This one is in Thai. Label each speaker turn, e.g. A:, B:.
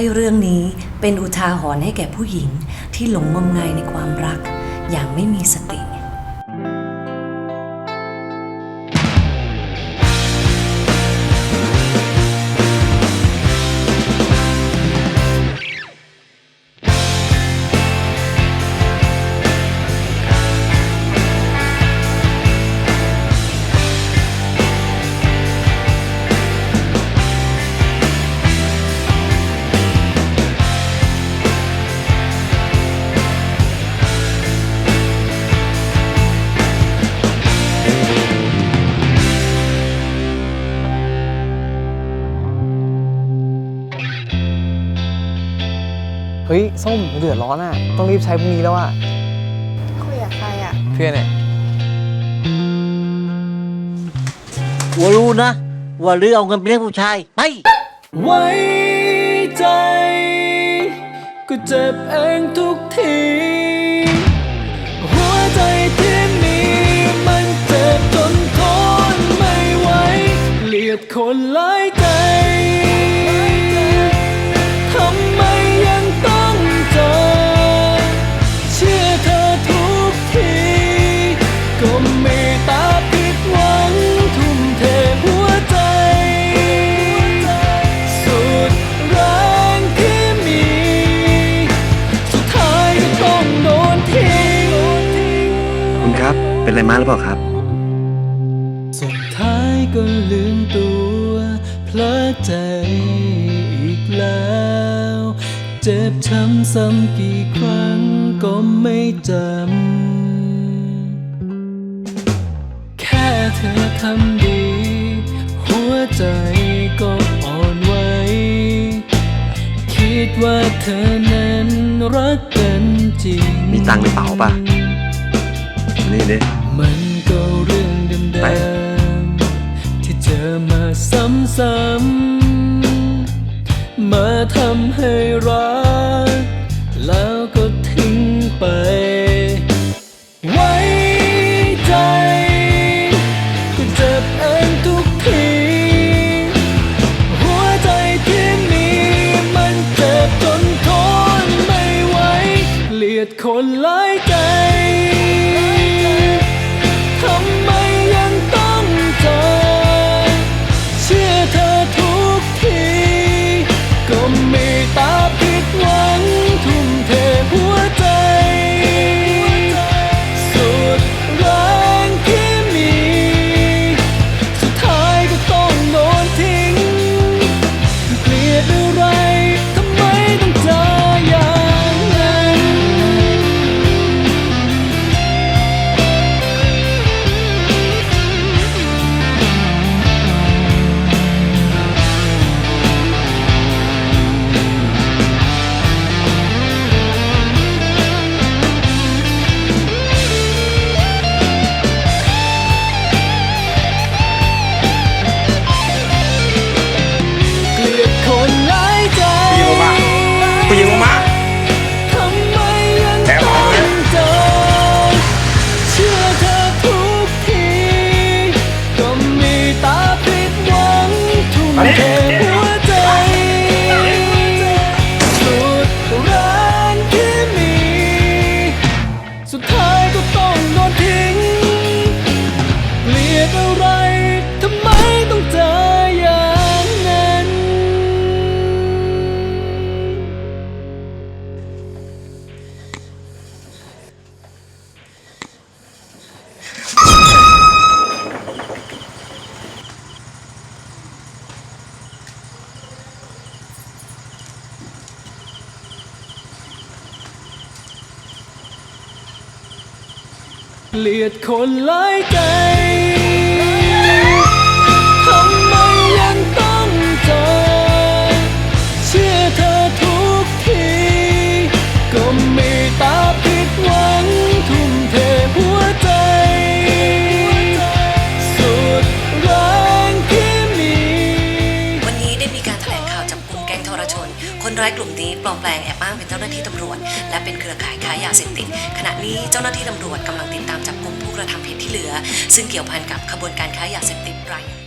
A: ให้เรื่องนี้เป็นอุทาหรณ์ให้แก่ผู้หญิงที่หลงงมงายในความรักอย่างไม่มีสติ
B: เฮ้ย ส้มเดือดร้อนอะ ต้องรีบใช้พรุ่งนี้แล้วอะ
C: คุยกับใครอะ
B: เพื่อนเนี่ย
D: อัวรู้นะ ว่าลือเอาเงินไปเลี้ยงผู้ชาย ไป
E: ไว้ใจ ก็เจ็บเองทุกที คุ
F: ณครับ เป็นอะไรมาหรือเปล่าครับ
E: สุดท้ายก็ลืมตัวเพลอใจอีกแล้ว เจ็บช้ำซ้ำกี่ครั้งก็ไม่จำ แค่เธอคำดี หัวใจก็อ่อนไหวคิดว่าเธอนั้นรักกันจริง
F: มีตังค์ในเป๋าป่ะ นี่ดิ
E: มันก็เรื่องเดิมๆที่เจอมาซ้ำๆมาทำให้รัก แล้วก็ทิ้งไป ไว้ใจ ก็เจ็บเองทุกที หัวใจที่มีมันเจ็บจนทนไม่ไหวเกลียดคนหลายใจ ทุ่ เลียดคนหลายใจ ร้ายกลุ่มนี้
A: ปลอมแปลงแอบอ้างเป็นเจ้าหน้าที่ตำรวจ และเป็นเครือข่ายค้ายาเสพติด ขณะนี้เจ้าหน้าที่ตำรวจกำลังติดตามจับกลุ่มผู้กระทำผิดที่เหลือ ซึ่งเกี่ยวพันกับขบวนการค้ายาเสพติดราย